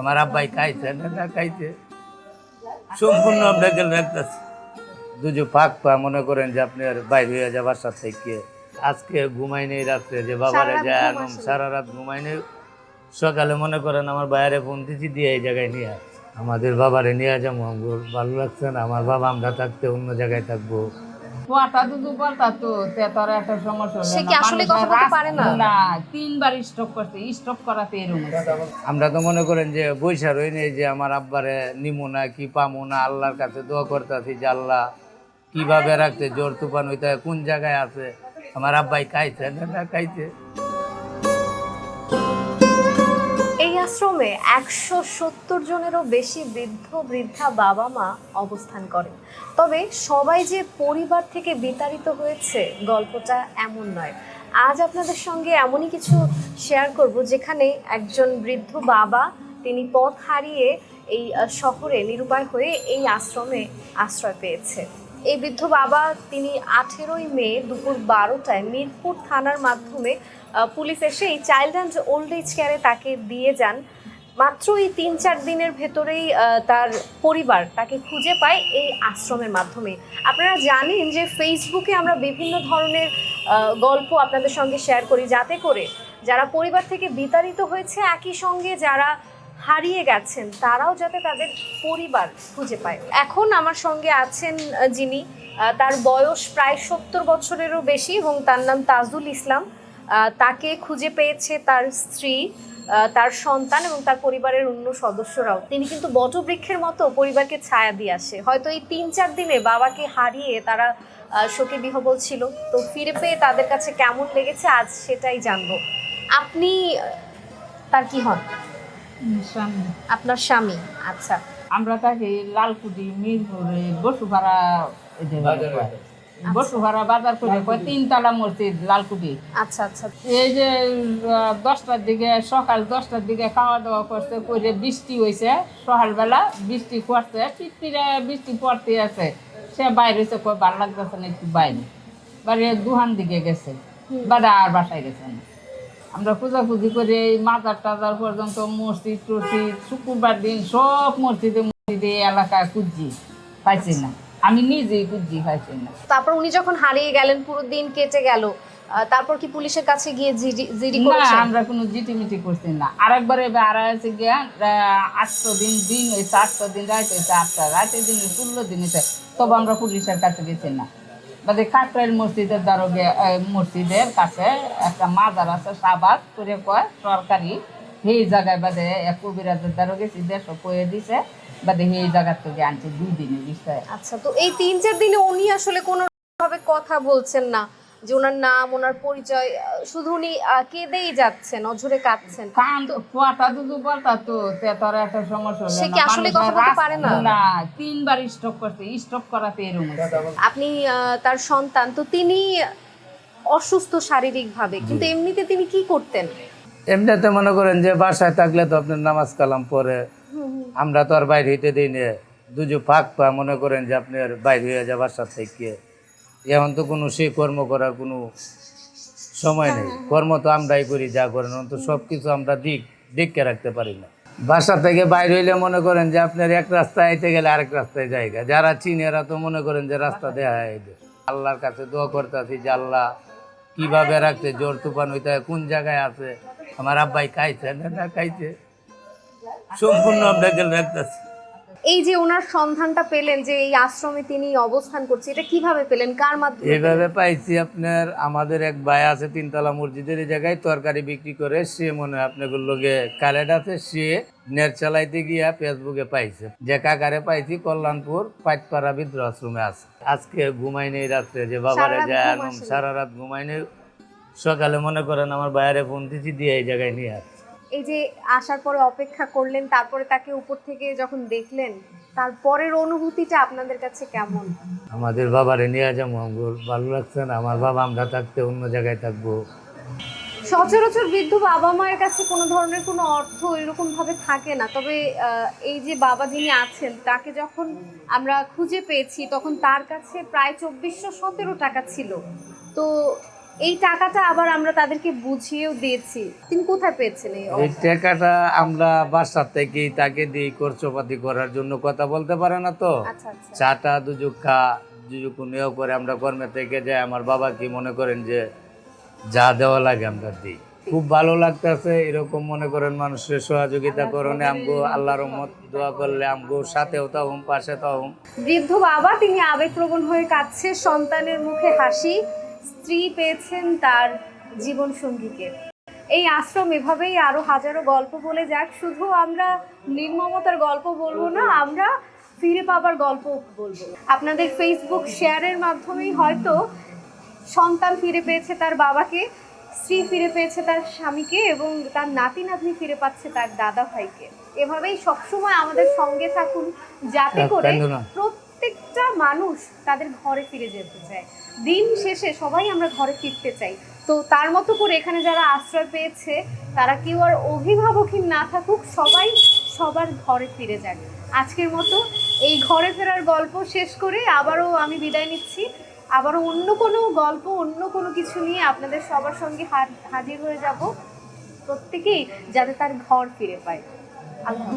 আমার আব্বাই খাইছে না খাইছে। সম্পূর্ণ আপনাকে রাখতেছে। দুজো ফাঁক পা মনে করেন যে আপনি আর বাইরে হয়ে যাবার সাথে থেকে। আজকে ঘুমাই নেই রাত্রে যে বাবারে যায় সারা রাত ঘুমাই নেই। সকালে মনে করেন আমার বাইরে ফোন দিচ্ছি দিয়ে এই জায়গায় নিয়ে আস। আমাদের বাবারে নিয়ে যাব ভালো লাগছে না আমার বাবা আমরা থাকতে অন্য জায়গায় থাকব। পোয়াটা দুধু বলতা তো তে একটা সমস্যা সে কি আসলে কথা বলতে পারে না? না তিনবার স্টপ করছে স্টপ করাতে এরকম আমরা তো মনে করেন যে বৈশা রই নেই যে আমার আব্বারে নিমো না কি পামো না আল্লাহর কাছে দোয়া করতেছি যে আল্লাহ কীভাবে রাখতে জোর তুফান হইতে কোন জায়গায় আছে? আমার আব্বাই খাইছে না না খাইছে আশ্রমে একশো সত্তর জনেরও বেশি বৃদ্ধ, বৃদ্ধা বাবা মা অবস্থান করেন। তবে সবাই যে পরিবার থেকে বিতাড়িত হয়েছে গল্পটা এমন নয়। আজ আপনাদের সঙ্গে এমনই কিছু শেয়ার করব যেখানে একজন বৃদ্ধ বাবা তিনি পথ হারিয়ে এই শহরে নিরুপায় হয়ে এই আশ্রমে আশ্রয় পেয়েছে। এই বৃদ্ধ বাবা তিনি আঠেরোই মে দুপুর বারোটায় মিরপুর থানার মাধ্যমে পুলিশ এসে এই চাইল্ড অ্যান্ড ওল্ড এজ কেয়ারে তাকে দিয়ে যান। মাত্র এই তিন চার দিনের ভেতরেই তার পরিবার তাকে খুঁজে পায় এই আশ্রমের মাধ্যমে। আপনারা জানেন যে ফেসবুকে আমরা বিভিন্ন ধরনের গল্প আপনাদের সঙ্গে শেয়ার করি। যাতে করে যারা পরিবার থেকে বিতাড়িত হয়েছে, একই সঙ্গে যারা হারিয়ে গেছেন, তারাও যাতে তাদের পরিবার খুঁজে পায়। এখন আমার সঙ্গে আছেন যিনি তার বয়স প্রায় সত্তর বছরেরও বেশি এবং তার নাম তাজুল ইসলাম। তাকে খুঁজে পেয়েছে তার স্ত্রী তার সন্তান এবং তার পরিবারের অন্য সদস্যরাও। তিনি কিন্তু বটবৃক্ষের মতো পরিবারকে ছায়া দিয়ে আসে। হয়তো এই তিন চার দিনে বাবাকে হারিয়ে তারা শোকে বিহবল ছিল। তো ফিরে পেয়ে তাদের কাছে কেমন লেগেছে, আজ সেটাই জানব। আপনি তার কি হন। আপনার স্বামী আচ্ছা। আমরা থাকি লালকুটি মিরপুরে বসুপাড়া এই যে বাজার করে কয় তিনতলা মসজিদ লালকুটি। আচ্ছা আচ্ছা। এই যে দশটার দিকে সকাল দশটার দিকে খাওয়া দাওয়া করতে করে বৃষ্টি হয়েছে সকালবেলা বৃষ্টি পড়ছে চিত্তিরে বৃষ্টি পড়তে আছে। সে বাইরে হয়েছে কয় ভালো লাগতেছে না একটু বাইরে। বাইরে দুহান দিকে গেছে। বাড়ি আর বাসায় গেছে না। আমরা পূজাপুজি করে এই মাজার টাজার পর্যন্ত মসজিদ টসজিদ শুক্রবার দিন সব মসজিদে মসজিদে এলাকায় খুঁজছি পাইছি না। আমি নিজেই খুঁজছি পাইছি না। তারপর উনি যখন হারিয়ে গেলেন পুরো দিন কেটে গেল তারপর কি পুলিশের কাছে গিয়ে জিডি জিডি না আমরা কোনো জিটিমিটি করছি না। আরেকবার এবার আর আছে গিয়া আটশো দিন দিন হয়েছে আটশো দিন রাত হয়েছে আটটা রাতের দিন ষোলো দিন হয়েছে তবে আমরা পুলিশের কাছে গেছি না। বাদে কাকরাইল মসজিদের দারোগে মসজিদের কাছে একটা মাজার আছে সাবাদ করে কয়, সরকারি। সেই জায়গায় বাদে কবিরাজের দ্বারা গেছি দেড়শো কয়ে দিছে, বাদে সেই জায়গার থেকে আনছে দুই দিনের বিষয়ে। আচ্ছা তো এই তিন চার দিনে উনি আসলে কোনো ভাবে কথা বলছেন না? যে ওনার নাম ওনার পরিচয় শুধু উনি আহ, কেঁদেই যাচ্ছেন অঝরে কাঁদছেন দুধু তো একটা সমস্যা সে কি না। আসলে কথা বলতে পারে না? না তিনবার স্টপ করছে স্টপ করাতে এরকম আপনি আহ, তার সন্তান তো তিনি অসুস্থ শারীরিকভাবে কিন্তু এমনিতে তিনি কি করতেন? এমনিতে মনে করেন যে বাসায় থাকলে তো আপনার নামাজ কালাম পরে আমরা তো আর বাইরে হইতে দিই না। দুজো ফাঁক পা মনে করেন যে আপনার বাইরে হয়ে যাবার সাথে থেকে এখন তো কোনো সে কর্ম করার কোনো সময় নেই। কর্ম তো আমরাই করি যা করেন তো সব কিছু আমরা দিক দেখকে রাখতে পারি না। বাসা থেকে বাইরে হইলে মনে করেন যে আপনার এক রাস্তায় আইতে গেলে আরেক রাস্তায় জায়গা। যারা চিনি এরা তো মনে করেন যে রাস্তা দেয়া হয় এদের। আল্লাহর কাছে দোয়া করতেছি যে আল্লাহ কীভাবে রাখতে জোর তুফান হইতে হয়, কোন জায়গায় আছে? আমার আব্বাই খাইছে না খাইছে? সম্পূর্ণ আপনাকে রাখতেছি। এই যে ওনার সন্ধানটা পেলেন যে এই আশ্রমে তিনি অবস্থান করছে এটা কীভাবে পেলেন? কার মাধ্যমে এভাবে পাইছি আপনার আমাদের এক ভাই আছে তিনতলা মসজিদের এই জায়গায় তরকারি বিক্রি করে সে মনে হয় আপনাদের লোকে কালেট আছে সে নেট চালাইতে গিয়া ফেসবুকে পাইছে। যে কাকারে পাইছি কল্যাণপুর পাইটপাড়া বৃদ্ধ আশ্রমে আছে। আজকে ঘুমাই নেই রাত্রে যে বাবারে যায় সারা রাত ঘুমাই নেই। সকালে মনে করেন আমার বাইরে ফোন দিচ্ছি দিয়ে এই জায়গায় নিয়ে আসছে এই যে আসার পরে অপেক্ষা করলেন তারপরে তাকে উপর থেকে যখন দেখলেন তারপরের অনুভূতিটা আপনাদের কাছে কেমন? আমাদের বাবারে নিয়ে যাব ভালো লাগছে না? আমার বাবা আমরা থাকতে অন্য জায়গায় থাকব। সচরাচর বৃদ্ধ বাবা মায়ের কাছে কোনো ধরনের কোনো অর্থ এরকম ভাবে থাকে না। তবে এই যে বাবা যিনি আছেন তাকে যখন আমরা খুঁজে পেয়েছি তখন তার কাছে প্রায় চব্বিশশো সতেরো টাকা ছিল। তো এই টাকাটা আবার আমরা তাদেরকে বুঝিয়েও দিয়েছি। তিনি কোথায় পেয়েছেন এই টাকাটা আমরা বাসার থেকেই তাকে দিই খরচপাতি করার জন্য কথা বলতে পারে না তো। আচ্ছা আচ্ছা। চাটা দুজুক খা দুজুক নেও করে আমরা কর্মে থেকে যাই। আমার বাবা কি মনে করেন যে যা দেওয়া লাগে আমরা দিই। খুব ভালো লাগতেছে এরকম মনে করেন মানুষের সহযোগিতা করণে আমগো আল্লাহর রহমত দোয়া করলে আমগো সাথেও তাহম পাশে তাহম। বৃদ্ধ বাবা তিনি আবেগপ্রবণ হয়ে কাঁদছে সন্তানের মুখে হাসি। স্ত্রী পেয়েছেন তার জীবন সঙ্গীকে। এই আশ্রম এভাবেই আরও হাজারো গল্প বলে যাক। শুধু আমরা নির্মমতার গল্প বলব না আমরা ফিরে পাবার গল্প বলব। আপনাদের ফেসবুক শেয়ারের মাধ্যমেই হয়তো সন্তান ফিরে পেয়েছে তার বাবাকে স্ত্রী ফিরে পেয়েছে তার স্বামীকে এবং তার নাতি নাতনি ফিরে পাচ্ছে তার দাদা ভাইকে এভাবেই সবসময় আমাদের সঙ্গে থাকুন যাতে করে কেন না? প্রত্যেকটা মানুষ তাদের ঘরে ফিরে যেতে চায়। দিন শেষে সবাই আমরা ঘরে ফিরতে চাই। তো তার মতো করে এখানে যারা আশ্রয় পেয়েছে, তারা কেউ আর অভিভাবকহীন না থাকুক, সবাই সবার ঘরে ফিরে যাক। আজকের মতো এই ঘরে ফেরার গল্প শেষ করে আবারও আমি বিদায় নিচ্ছি। আবারও অন্য কোনো গল্প, অন্য কোনো কিছু নিয়ে আপনাদের সবার সঙ্গে হাজির হয়ে যাব। প্রত্যেকেই যাতে তার ঘর ফিরে পায়। আল্লাহ